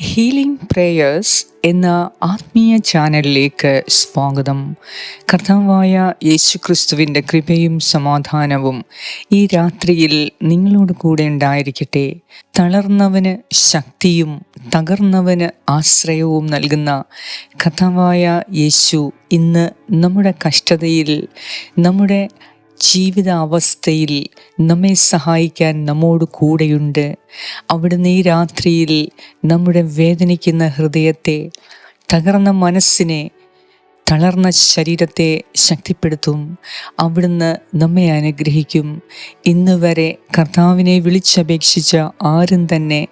Healing prayers എന്ന ആത്മീയ ചാനലിലേക്ക് സ്വാഗതം. കർത്താവായ യേശുക്രിസ്തുവിന്റെ കൃപയും സമാധാനവും ഈ രാത്രിയിൽ നിങ്ങളോട് കൂടെ ഉണ്ടായിരിക്കട്ടെ. തളർന്നവന് ശക്തിയും തകർന്നവന് ആശ്രയവും നൽകുന്ന കർത്താവായ യേശു ഇന്ന് നമ്മുടെ കഷ്ടതയിൽ നമ്മുടെ ജീവിത അവസ്ഥയിൽ നമ്മെ സഹായിക്കാൻ നമ്മോട് കൂടെയുണ്ട്. അവിടുന്ന് ഈ രാത്രിയിൽ നമ്മുടെ വേദനിക്കുന്ന ഹൃദയത്തെ തകർന്ന മനസ്സിനെ തളർന്ന ശരീരത്തെ ശക്തിപ്പെടുത്തും. അവിടുന്ന് നമ്മെ അനുഗ്രഹിക്കും. ഇന്ന് വരെ കർത്താവിനെ വിളിച്ചപേക്ഷിച്ച ആരും തന്നെ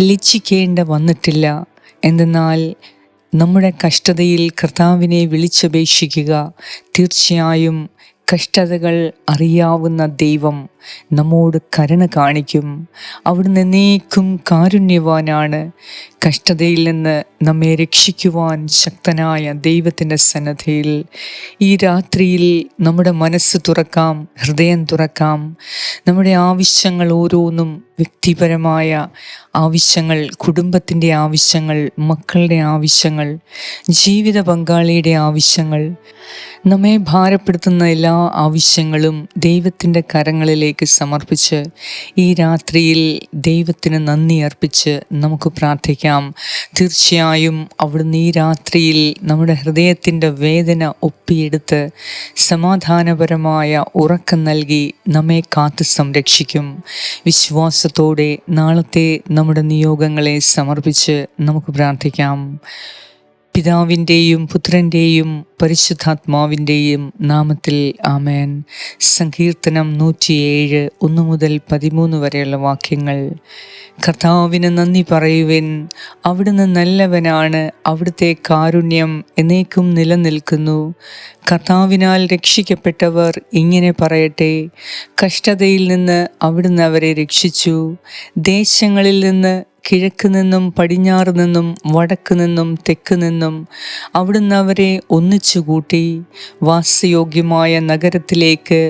ലജ്ജിക്കേണ്ട വന്നിട്ടില്ല. എന്തെന്നാൽ നമ്മുടെ കഷ്ടതയിൽ കർത്താവിനെ വിളിച്ചപേക്ഷിക്കുക തീർച്ചയായും കഷ്ടതകൾ അറിയാവുന്ന ദൈവം നമ്മോട് കരുണ കാണിക്കും. അവിടുന്ന് നീക്കും കാരുണ്യവാനാണ്. കഷ്ടതയിൽ നിന്ന് നമ്മെ രക്ഷിക്കുവാൻ ശക്തനായ ദൈവത്തിന്റെ സന്നദ്ധയിൽ ഈ രാത്രിയിൽ നമ്മുടെ മനസ്സ് തുറക്കാം ഹൃദയം തുറക്കാം. നമ്മുടെ ആവശ്യങ്ങൾ ഓരോന്നും വ്യക്തിപരമായ ആവശ്യങ്ങൾ കുടുംബത്തിന്റെ ആവശ്യങ്ങൾ മക്കളുടെ ആവശ്യങ്ങൾ ജീവിത പങ്കാളിയുടെ ആവശ്യങ്ങൾ. നമ്മെ ഭാരപ്പെടുത്തുന്ന എല്ലാ ആവശ്യങ്ങളും ദൈവത്തിന്റെ കരങ്ങളിലേക്ക് സമർപ്പിച്ച് ഈ രാത്രിയിൽ ദൈവത്തിന് നന്ദി അർപ്പിച്ച് നമുക്ക് പ്രാർത്ഥിക്കാം. തീർച്ചയായും അവിടുന്ന് ഈ രാത്രിയിൽ നമ്മുടെ ഹൃദയത്തിന്റെ വേദന ഒപ്പിയെടുത്ത് സമാധാനപരമായ ഉറക്കം നൽകി നമ്മെ കാത്തു സംരക്ഷിക്കും. വിശ്വാസത്തോടെ നാളത്തെ നമ്മുടെ നിയോഗങ്ങളെ സമർപ്പിച്ച് നമുക്ക് പ്രാർത്ഥിക്കാം. പിതാവിന്റെയും പുത്രന്റെയും പരിശുദ്ധാത്മാവിന്റെയും നാമത്തിൽ ആമേൻ. സങ്കീർത്തനം നൂറ്റിയേഴ് ഒന്ന് മുതൽ പതിമൂന്ന് വരെയുള്ള വാക്യങ്ങൾ. കർത്താവിന് നന്ദി പറയുവിൻ. അവിടുന്ന് നല്ലവനാണ് അവിടുത്തെ കാരുണ്യം എന്നേക്കും നിലനിൽക്കുന്നു. കർത്താവിനാൽ രക്ഷിക്കപ്പെട്ടവർ ഇങ്ങനെ പറയട്ടെ. കഷ്ടതയിൽ നിന്ന് അവിടുന്ന് അവരെ രക്ഷിച്ചു. ദേശങ്ങളിൽ നിന്ന് കിഴക്ക് നിന്നും പടിഞ്ഞാറ് നിന്നും വടക്ക് നിന്നും തെക്ക് നിന്നും അവിടുന്ന് അവരെ ഒന്നിച്ചുകൂട്ടി വാസയോഗ്യമായ നഗരത്തിലേക്ക്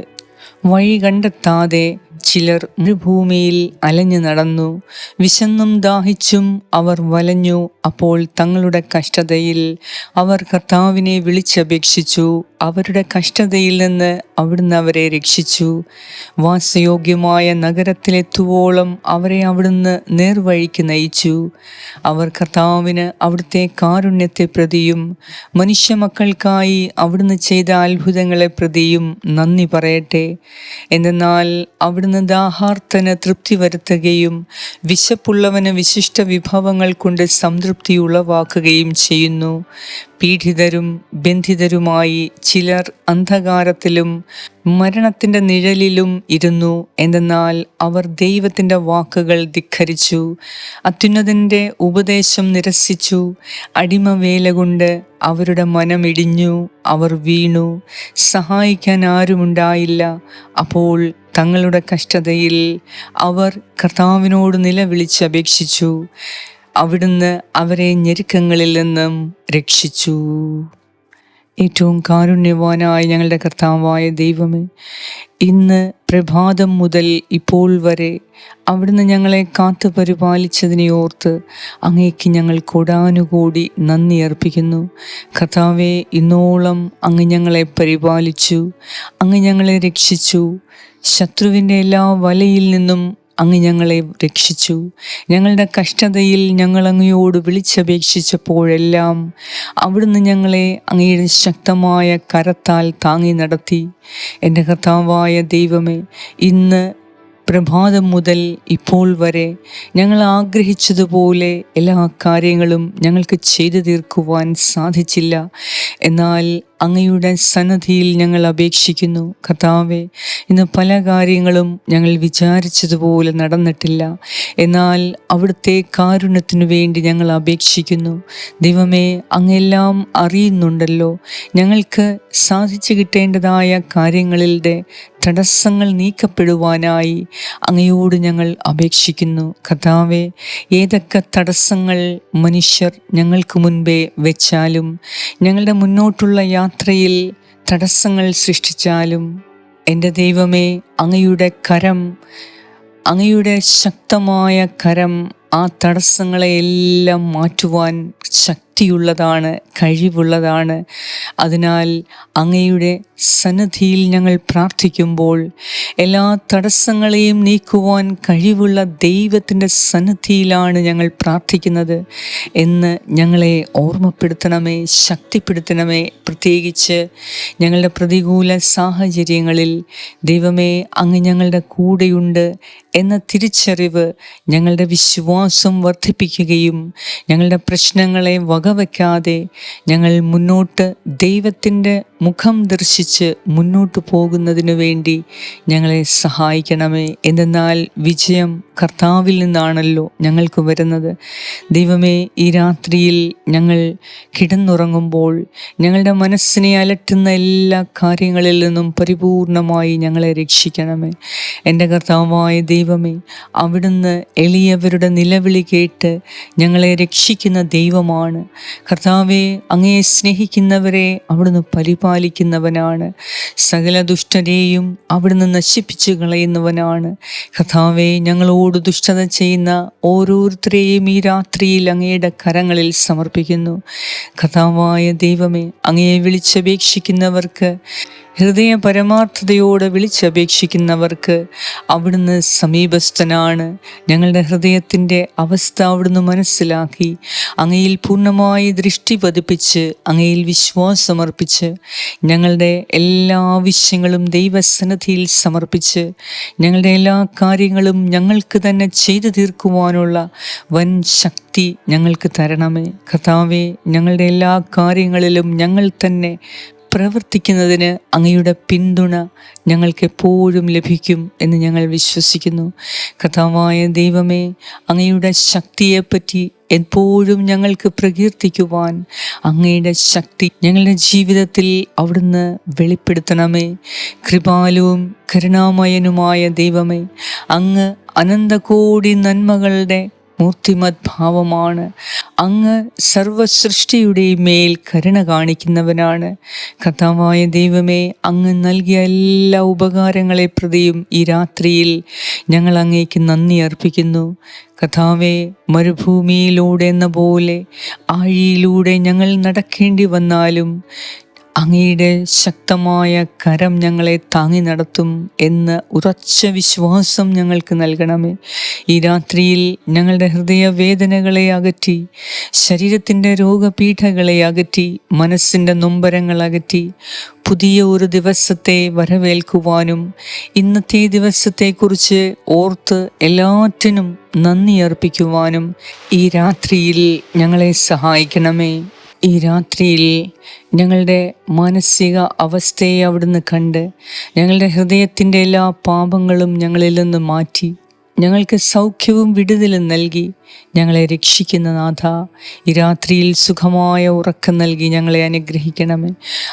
വഴി കണ്ടെത്താതെ ചിലർ മരുഭൂമിയിൽ അലഞ്ഞു നടന്നു. വിശന്നും ദാഹിച്ചും അവർ വലഞ്ഞു. അപ്പോൾ തങ്ങളുടെ കഷ്ടതയിൽ അവർ കർത്താവിനെ വിളിച്ചപേക്ഷിച്ചു. അവരുടെ കഷ്ടതയിൽ നിന്ന് അവിടുന്ന് അവരെ രക്ഷിച്ചു. വാസയോഗ്യമായ നഗരത്തിലെത്തുവോളം അവരെ അവിടുന്ന് നേർവഴിക്ക് നയിച്ചു. അവർ കർത്താവിന് അവിടുത്തെ കാരുണ്യത്തെ പ്രതിയും മനുഷ്യ മക്കൾക്കായി അവിടുന്ന് ചെയ്ത അത്ഭുതങ്ങളെ പ്രതിയും നന്ദി പറയട്ടെ. എന്നാൽ അവിടുന്ന് ദാഹാർത്തന് തൃപ്തി വരുത്തുകയും വിശപ്പുള്ളവന് വിശിഷ്ട വിഭവങ്ങൾ കൊണ്ട് സംതൃപ്തി ഉളവാക്കുകയും ചെയ്യുന്നു. പീഡിതരും ബന്ധിതരുമായി ചിലർ അന്ധകാരത്തിലും മരണത്തിന്റെ നിഴലിലും ഇരുന്നു. എന്തെന്നാൽ അവർ ദൈവത്തിന്റെ വാക്കുകൾ ധിഖരിച്ചു. അത്യുന്നതിന്റെ ഉപദേശം നിരസിച്ചു. അടിമവേല കൊണ്ട് അവരുടെ മനമിടിഞ്ഞു അവർ വീണു. സഹായിക്കാൻ ആരുമുണ്ടായില്ല. അപ്പോൾ തങ്ങളുടെ കഷ്ടതയിൽ അവർ കർത്താവിനോട് നിലവിളിച്ചപേക്ഷിച്ചു അവിടുന്ന് അവരെ ഞെരുക്കങ്ങളിൽ നിന്നും രക്ഷിച്ചു. ഏറ്റവും കാരുണ്യവാനായ ഞങ്ങളുടെ കർത്താവായ ദൈവമേ ഇന്ന് പ്രഭാതം മുതൽ ഇപ്പോൾ വരെ അവിടുന്ന് ഞങ്ങളെ കാത്തു പരിപാലിച്ചതിനെ ഓർത്ത് അങ്ങേക്ക് ഞങ്ങൾ കൊടാനുകൂടി നന്ദി അർപ്പിക്കുന്നു. കർത്താവെ ഇന്നോളം അങ്ങ് ഞങ്ങളെ പരിപാലിച്ചു അങ്ങ് ഞങ്ങളെ രക്ഷിച്ചു. ശത്രുവിന്റെ എല്ലാ വലയിൽ നിന്നും അങ്ങ് ഞങ്ങളെ രക്ഷിച്ചു. ഞങ്ങളുടെ കഷ്ടതയിൽ ഞങ്ങൾ അങ്ങയോട് വിളിച്ചപേക്ഷിച്ചപ്പോഴെല്ലാം അവിടുന്ന് ഞങ്ങളെ അങ്ങയുടെ ശക്തമായ കരത്താൽ താങ്ങി നടത്തി. എന്റെ കർത്താവായ ദൈവമേ ഇന്ന് പ്രഭാതം മുതൽ ഇപ്പോൾ വരെ ഞങ്ങൾ ആഗ്രഹിച്ചതുപോലെ എല്ലാ കാര്യങ്ങളും ഞങ്ങൾക്ക് ചെയ്തു തീർക്കുവാൻ സാധിച്ചില്ല. എന്നാൽ അങ്ങയുടെ സന്നദ്ധിയിൽ ഞങ്ങൾ അപേക്ഷിക്കുന്നു. കർത്താവെ ഇന്ന് പല കാര്യങ്ങളും ഞങ്ങൾ വിചാരിച്ചതുപോലെ നടന്നിട്ടില്ല. എന്നാൽ അവിടുത്തെ കാരുണ്യത്തിനു വേണ്ടി ഞങ്ങൾ അപേക്ഷിക്കുന്നു. ദൈവമേ അങ്ങെല്ലാം അറിയുന്നുണ്ടല്ലോ. ഞങ്ങൾക്ക് സാധിച്ചു കിട്ടേണ്ടതായ കാര്യങ്ങളിലെ തടസ്സങ്ങൾ നീക്കപ്പെടുവാനായി അങ്ങയോട് ഞങ്ങൾ അപേക്ഷിക്കുന്നു. കഥാവെ ഏതൊക്കെ തടസ്സങ്ങൾ മനുഷ്യർ ഞങ്ങൾക്ക് മുൻപേ വെച്ചാലും ഞങ്ങളുടെ മുന്നോട്ടുള്ള യാത്രയിൽ തടസ്സങ്ങൾ സൃഷ്ടിച്ചാലും എന്റെ ദൈവമേ അങ്ങയുടെ കരം അങ്ങയുടെ ശക്തമായ കരം ആ തടസ്സങ്ങളെയെല്ലാം മാറ്റുവാൻ മാറ്റുവാൻ ശക്തിയുള്ളതാണ് കഴിവുള്ളതാണ്. അതിനാൽ അങ്ങയുടെ സന്നദ്ധിയിൽ ഞങ്ങൾ പ്രാർത്ഥിക്കുമ്പോൾ എല്ലാ തടസ്സങ്ങളെയും നീക്കുവാൻ കഴിവുള്ള ദൈവത്തിന്റെ സന്നദ്ധിയിലാണ് ഞങ്ങൾ പ്രാർത്ഥിക്കുന്നത് എന്ന് ഞങ്ങളെ ഓർമ്മപ്പെടുത്തണമേ ശക്തിപ്പെടുത്തണമേ. പ്രത്യേകിച്ച് ഞങ്ങളുടെ പ്രതികൂല സാഹചര്യങ്ങളിൽ ദൈവമേ അങ്ങ് ഞങ്ങളുടെ കൂടെയുണ്ട് എന്ന തിരിച്ചറിവ് ഞങ്ങളുടെ വിശ്വാസം വർദ്ധിപ്പിക്കുകയും ഞങ്ങളുടെ പ്രശ്നങ്ങളെ വകവയ്ക്കാതെ ഞങ്ങൾ മുന്നോട്ട് ദൈവത്തിന്റെ മുഖം ദർശിച്ച് മുന്നോട്ട് പോകുന്നതിനു വേണ്ടി ഞങ്ങളെ സഹായിക്കണമേ. എന്തെന്നാൽ വിജയം കർത്താവിൽ നിന്നാണല്ലോ ഞങ്ങൾക്ക് വരുന്നത്. ദൈവമേ ഈ രാത്രിയിൽ ഞങ്ങൾ കിടന്നുറങ്ങുമ്പോൾ ഞങ്ങളുടെ മനസ്സിനെ അലട്ടുന്ന എല്ലാ കാര്യങ്ങളിൽ നിന്നും പരിപൂർണമായി ഞങ്ങളെ രക്ഷിക്കണമേ. എന്റെ കർത്താവായ ദൈവമേ അവിടുന്ന് എളിയവരുടെ നിലവിളി കേട്ട് ഞങ്ങളെ രക്ഷിക്കുന്ന ദൈവമാണ്. കർത്താവെ അങ്ങയെ സ്നേഹിക്കുന്നവരെ അവിടുന്ന് പരിപാലിക്കുന്നവനാണ്. സകല ദുഷ്ടരെയും അവിടുന്ന് നശിപ്പിച്ചു കളയുന്നവനാണ്. കർത്താവെ ഞങ്ങളോട് ദുഷ്ടത ചെയ്യുന്ന ഓരോരുത്തരെയും ഈ രാത്രിയിൽ അങ്ങയുടെ കരങ്ങളിൽ സമർപ്പിക്കുന്നു. കഥാവായ ദൈവമേ അങ്ങയെ വിളിച്ചപേക്ഷിക്കുന്നവർക്ക് ഹൃദയ പരമാർത്ഥതയോടെ വിളിച്ചപേക്ഷിക്കുന്നവർക്ക് അവിടുന്ന് സമീപസ്ഥനാണ്. ഞങ്ങളുടെ ഹൃദയത്തിന്റെ അവസ്ഥ അവിടുന്ന് മനസ്സിലാക്കി അങ്ങയിൽ പൂർണമായി ദൃഷ്ടി പതിപ്പിച്ച് അങ്ങയിൽ വിശ്വാസമർപ്പിച്ച് ഞങ്ങളുടെ എല്ലാ ആവശ്യങ്ങളും ദൈവസന്നദ്ധിയിൽ സമർപ്പിച്ച് ഞങ്ങളുടെ എല്ലാ കാര്യങ്ങളും ഞങ്ങൾക്ക് തന്നെ ചെയ്തു തീർക്കുവാനുള്ള വൻ ശക്തി ഞങ്ങൾക്ക് തരണമേ. കഥാവേ ഞങ്ങളുടെ എല്ലാ കാര്യങ്ങളിലും ഞങ്ങൾ തന്നെ പ്രവർത്തിക്കുന്നതിന് അങ്ങയുടെ പിന്തുണ ഞങ്ങൾക്ക് എപ്പോഴും ലഭിക്കും എന്ന് ഞങ്ങൾ വിശ്വസിക്കുന്നു. കഥാവായ ദൈവമേ അങ്ങയുടെ ശക്തിയെപ്പറ്റി എപ്പോഴും ഞങ്ങൾക്ക് പ്രകീർത്തിക്കുവാൻ അങ്ങയുടെ ശക്തി ഞങ്ങളുടെ ജീവിതത്തിൽ അവിടുന്ന് വെളിപ്പെടുത്തണമേ. കൃപാലുവും കരുണാമയനുമായ ദൈവമേ അങ്ങ് അനന്തകോടി നന്മകളുടെ മൂർത്തിമത് ഭാവമാണ് അങ്ങ് സർവസൃഷ്ടിയുടെയും മേൽ കരുണ കാണിക്കുന്നവനാണ്. കഥാവായ ദൈവമേ അങ്ങ് നൽകിയ എല്ലാ ഉപകാരങ്ങളെ പ്രതിയും ഈ രാത്രിയിൽ ഞങ്ങൾ അങ്ങേക്ക് നന്ദി അർപ്പിക്കുന്നു. കഥാവെ മരുഭൂമിയിലൂടെ എന്ന പോലെ ആഴിയിലൂടെ ഞങ്ങൾ നടക്കേണ്ടി വന്നാലും അങ്ങയുടെ ശക്തമായ കരം ഞങ്ങളെ താങ്ങി നടത്തും എന്ന ഉറച്ച വിശ്വാസം ഞങ്ങൾക്ക് നൽകണമേ. ഈ രാത്രിയിൽ ഞങ്ങളുടെ ഹൃദയവേദനകളെ അകറ്റി ശരീരത്തിന്റെ രോഗപീഠകളെ അകറ്റി മനസ്സിന്റെ നൊമ്പരങ്ങൾ അകറ്റി പുതിയ ഒരു ദിവസത്തെ വരവേൽക്കുവാനും ഇന്നത്തെ ദിവസത്തെക്കുറിച്ച് ഓർത്ത് എല്ലാറ്റിനും നന്ദി അർപ്പിക്കുവാനും ഈ രാത്രിയിൽ ഞങ്ങളെ സഹായിക്കണമേ. ഈ രാത്രിയിൽ ഞങ്ങളുടെ മാനസിക അവസ്ഥയെ അവിടുന്ന് കണ്ട് ഞങ്ങളുടെ ഹൃദയത്തിന്റെ എല്ലാ പാപങ്ങളും ഞങ്ങളിൽ നിന്ന് മാറ്റി. ഞങ്ങൾക്ക് സൗഖ്യവും വിടുതലും നൽകി. ഞങ്ങളെ രക്ഷിക്കുന്ന നാഥ ഈ രാത്രിയിൽ സുഖമായ ഉറക്കം നൽകി ഞങ്ങളെ അനുഗ്രഹിക്കണമേ.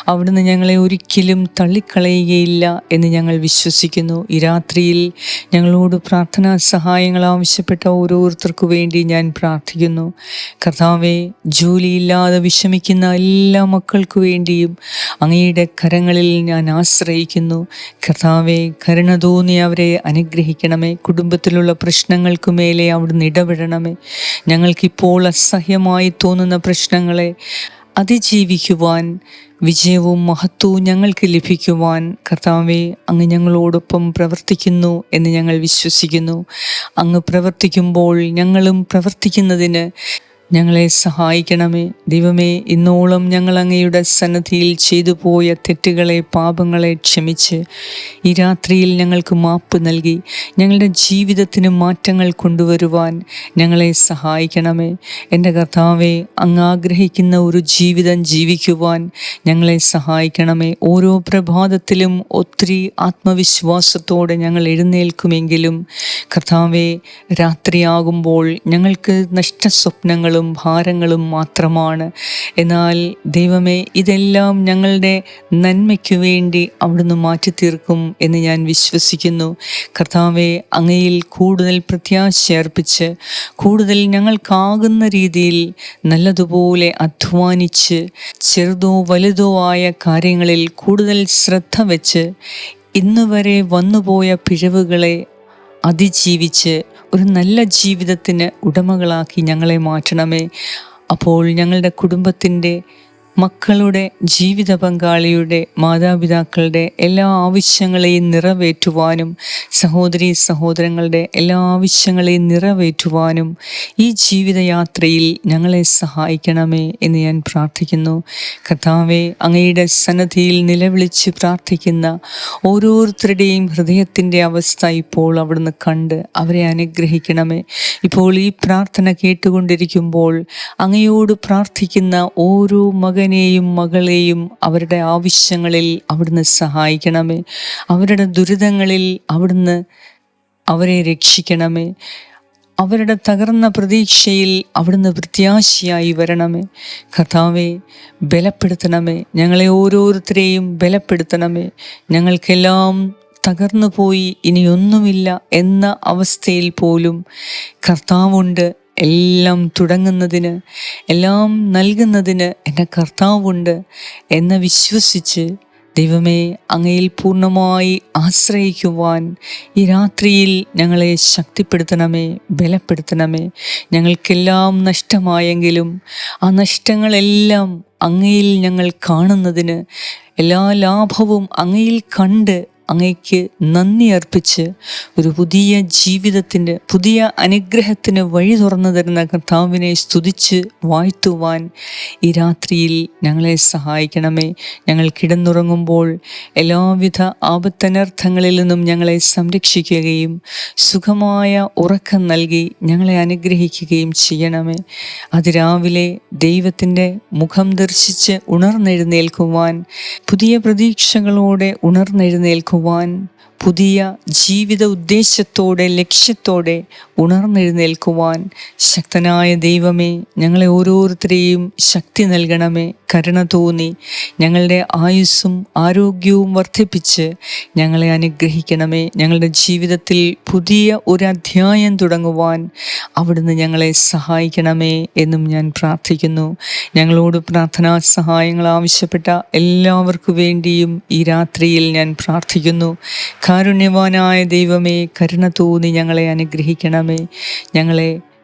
അവിടുന്ന് ഞങ്ങളെ ഒരിക്കലും തള്ളിക്കളയുകയില്ല എന്ന് ഞങ്ങൾ വിശ്വസിക്കുന്നു. ഈ രാത്രിയിൽ ഞങ്ങളോട് പ്രാർത്ഥനാ സഹായങ്ങൾ ആവശ്യപ്പെട്ട ഓരോരുത്തർക്കു വേണ്ടി ഞാൻ പ്രാർത്ഥിക്കുന്നു. കർത്താവെ ജോലിയില്ലാതെ വിഷമിക്കുന്ന എല്ലാ മക്കൾക്കു വേണ്ടിയും അങ്ങയുടെ കരങ്ങളിൽ ഞാൻ ആശ്രയിക്കുന്നു. കർത്താവെ കരുണ തോന്നി അവരെ അനുഗ്രഹിക്കണമേ. കുടുംബത്തിലുള്ള പ്രശ്നങ്ങൾക്ക് മേലെ അവിടുന്ന് ഇടപെടണമേ. ഞങ്ങൾക്കിപ്പോൾ അസഹ്യമായി തോന്നുന്ന പ്രശ്നങ്ങളെ അതിജീവിക്കുവാൻ വിജയവും മഹത്വവും ഞങ്ങൾക്ക് ലഭിക്കുവാൻ കർത്താവെ അങ്ങ് ഞങ്ങളോടൊപ്പം പ്രവർത്തിക്കുന്നു എന്ന് ഞങ്ങൾ വിശ്വസിക്കുന്നു. അങ്ങ് പ്രവർത്തിക്കുമ്പോൾ ഞങ്ങളും പ്രവർത്തിക്കുന്നതിന് ഞങ്ങളെ സഹായിക്കണമേ. ദൈവമേ ഇന്നോളം ഞങ്ങൾ അങ്ങയുടെ സന്നദ്ധിയിൽ ചെയ്തു പോയ തെറ്റുകളെ പാപങ്ങളെ ക്ഷമിച്ച് ഈ രാത്രിയിൽ ഞങ്ങൾക്ക് മാപ്പ് നൽകി. ഞങ്ങളുടെ ജീവിതത്തിന് മാറ്റങ്ങൾ കൊണ്ടുവരുവാൻ ഞങ്ങളെ സഹായിക്കണമേ. എന്റെ കർത്താവെ അങ്ങ് ആഗ്രഹിക്കുന്ന ഒരു ജീവിതം ജീവിക്കുവാൻ ഞങ്ങളെ സഹായിക്കണമേ. ഓരോ പ്രഭാതത്തിലും ഒത്തിരി ആത്മവിശ്വാസത്തോടെ ഞങ്ങൾ എഴുന്നേൽക്കുമെങ്കിലും കർത്താവെ രാത്രിയാകുമ്പോൾ ഞങ്ങൾക്ക് നഷ്ട നഷ്ടസ്വപ്നങ്ങൾ ഭാരങ്ങളും ഭാരങ്ങളും മാത്രമാണ്. എന്നാൽ ദൈവമേ ഇതെല്ലാം ഞങ്ങളുടെ നന്മയ്ക്ക് വേണ്ടി അവിടുന്ന് മാറ്റി തീർക്കും എന്ന് ഞാൻ വിശ്വസിക്കുന്നു. കർത്താവെ അങ്ങയിൽ കൂടുതൽ പ്രത്യാശ അർപ്പിച്ച് കൂടുതൽ ഞങ്ങൾക്കാകുന്ന രീതിയിൽ നല്ലതുപോലെ അധ്വാനിച്ച് ചെറുതോ വലുതോ ആയ കാര്യങ്ങളിൽ കൂടുതൽ ശ്രദ്ധ വെച്ച് ഇന്നുവരെ വന്നുപോയ പിഴവുകളെ അതിജീവിച്ച് ഒരു നല്ല ജീവിതത്തിന് ഉടമകളാക്കി ഞങ്ങളെ മാറ്റണമേ. അപ്പോൾ ഞങ്ങളുടെ കുടുംബത്തിന്റെ മക്കളുടെ ജീവിത പങ്കാളിയുടെ മാതാപിതാക്കളുടെ എല്ലാ ആവശ്യങ്ങളെയും നിറവേറ്റുവാനും സഹോദരി സഹോദരങ്ങളുടെ എല്ലാ ആവശ്യങ്ങളെയും നിറവേറ്റുവാനും ഈ ജീവിതയാത്രയിൽ ഞങ്ങളെ സഹായിക്കണമേ എന്ന് ഞാൻ പ്രാർത്ഥിക്കുന്നു. കഥാവെ അങ്ങയുടെ സന്നദ്ധിയിൽ നിലവിളിച്ച് പ്രാർത്ഥിക്കുന്ന ഓരോരുത്തരുടെയും ഹൃദയത്തിന്റെ അവസ്ഥ ഇപ്പോൾ അവിടുന്ന് കണ്ട് അവരെ അനുഗ്രഹിക്കണമേ. ഇപ്പോൾ ഈ പ്രാർത്ഥന കേട്ടുകൊണ്ടിരിക്കുമ്പോൾ അങ്ങയോട് പ്രാർത്ഥിക്കുന്ന ഓരോ മകൻ മകനെയും മകളെയും അവരുടെ ആവശ്യങ്ങളിൽ അവിടുന്ന് സഹായിക്കണമേ. അവരുടെ ദുരിതങ്ങളിൽ അവിടുന്ന് അവരെ രക്ഷിക്കണമേ. അവരുടെ തകർന്ന പ്രതീക്ഷയിൽ അവിടുന്ന് പ്രത്യാശയായി വരണമേ. കഥാവെ ബലപ്പെടുത്തണമേ. ഞങ്ങളെ ഓരോരുത്തരെയും ബലപ്പെടുത്തണമേ. ഞങ്ങൾക്കെല്ലാം തകർന്നു പോയി ഇനിയൊന്നുമില്ല എന്ന അവസ്ഥയിൽ പോലും കർത്താവുണ്ട്. എല്ലാം തുടങ്ങുന്നതിന് എല്ലാം നൽകുന്നതിന് എന്റെ കർത്താവുണ്ട് എന്ന് വിശ്വസിച്ച് ദൈവമേ അങ്ങയിൽ പൂർണമായി ആശ്രയിക്കുവാൻ ഈ രാത്രിയിൽ ഞങ്ങളെ ശക്തിപ്പെടുത്തണമേ ബലപ്പെടുത്തണമേ. ഞങ്ങൾക്കെല്ലാം നഷ്ടമായെങ്കിലും ആ നഷ്ടങ്ങളെല്ലാം അങ്ങയിൽ ഞങ്ങൾ കാണുന്നതിന് എല്ലാ ലാഭവും അങ്ങയിൽ കണ്ട് അങ്ങയ്ക്ക് നന്ദി അർപ്പിച്ച് ഒരു പുതിയ ജീവിതത്തിന്റെ പുതിയ അനുഗ്രഹത്തിന് വഴി തുറന്നു തരുന്ന കർത്താവിനെ സ്തുതിച്ച് വാഴ്ത്തുവാൻ ഈ രാത്രിയിൽ ഞങ്ങളെ സഹായിക്കണമേ. ഞങ്ങൾ കിടന്നുറങ്ങുമ്പോൾ എല്ലാവിധ ആപത്തനർത്ഥങ്ങളിൽ നിന്നും ഞങ്ങളെ സംരക്ഷിക്കുകയും സുഖമായ ഉറക്കം നൽകി ഞങ്ങളെ അനുഗ്രഹിക്കുകയും ചെയ്യണമേ. അതിരാവിലെ ദൈവത്തിന്റെ മുഖം ദർശിച്ച് ഉണർന്നെഴുന്നേൽക്കുവാൻ പുതിയ പ്രതീക്ഷകളോടെ ഉണർന്നെഴുന്നേൽക്കുവാൻ one പുതിയ ജീവിത ഉദ്ദേശത്തോടെ ലക്ഷ്യത്തോടെ ഉണർന്നെഴുന്നേൽക്കുവാൻ ശക്തനായ ദൈവമേ ഞങ്ങളെ ഓരോരുത്തരെയും ശക്തി നൽകണമേ കരുണ തോന്നി. ഞങ്ങളുടെ ആയുസ്സും ആരോഗ്യവും വർദ്ധിപ്പിച്ച് ഞങ്ങളെ അനുഗ്രഹിക്കണമേ. ഞങ്ങളുടെ ജീവിതത്തിൽ പുതിയ ഒരു അധ്യായം തുടങ്ങുവാൻ അവിടുന്ന് ഞങ്ങളെ സഹായിക്കണമേ എന്നും ഞാൻ പ്രാർത്ഥിക്കുന്നു. ഞങ്ങളോട് പ്രാർത്ഥനാ സഹായങ്ങൾ ആവശ്യപ്പെട്ട എല്ലാവർക്കു വേണ്ടിയും ഈ രാത്രിയിൽ ഞാൻ പ്രാർത്ഥിക്കുന്നു. കാരുണ്യവാനായ ദൈവമേ കരുണ തോന്നി ഞങ്ങളെ അനുഗ്രഹിക്കണമേ. ഞങ്ങളെ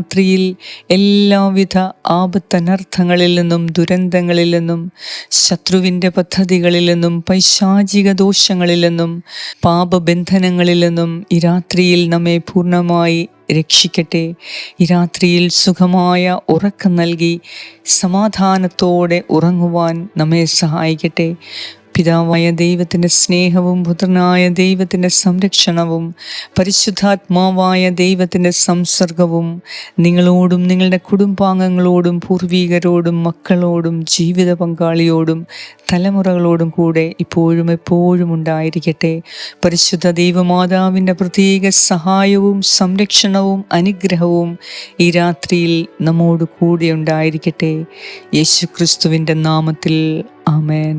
രാത്രിയിൽ എല്ലാവിധ ആപത്തനർത്ഥങ്ങളിൽ നിന്നും ദുരന്തങ്ങളിൽ നിന്നും ശത്രുവിന്റെ പദ്ധതികളിൽ നിന്നും പൈശാചിക ദോഷങ്ങളിൽ നിന്നും പാപബന്ധനങ്ങളിൽ നിന്നും ഈ രാത്രിയിൽ നമ്മെ പൂർണമായി രക്ഷിക്കട്ടെ. ഈ രാത്രിയിൽ സുഖമായ ഉറക്കം നൽകി സമാധാനത്തോടെ ഉറങ്ങുവാൻ നമ്മെ സഹായിക്കട്ടെ. പിതാവായ ദൈവത്തിന്റെ സ്നേഹവും പുത്രനായ ദൈവത്തിന്റെ സംരക്ഷണവും പരിശുദ്ധാത്മാവായ ദൈവത്തിന്റെ സംസർഗവും നിങ്ങളോടും നിങ്ങളുടെ കുടുംബാംഗങ്ങളോടും പൂർവീകരോടും മക്കളോടും ജീവിത പങ്കാളിയോടും തലമുറകളോടും കൂടെ ഇപ്പോഴും എപ്പോഴും ഉണ്ടായിരിക്കട്ടെ. പരിശുദ്ധ ദൈവമാതാവിന്റെ പ്രത്യേക സഹായവും സംരക്ഷണവും അനുഗ്രഹവും ഈ രാത്രിയിൽ നമ്മോട് കൂടെ ഉണ്ടായിരിക്കട്ടെ. യേശുക്രിസ്തുവിന്റെ നാമത്തിൽ ആമേൻ.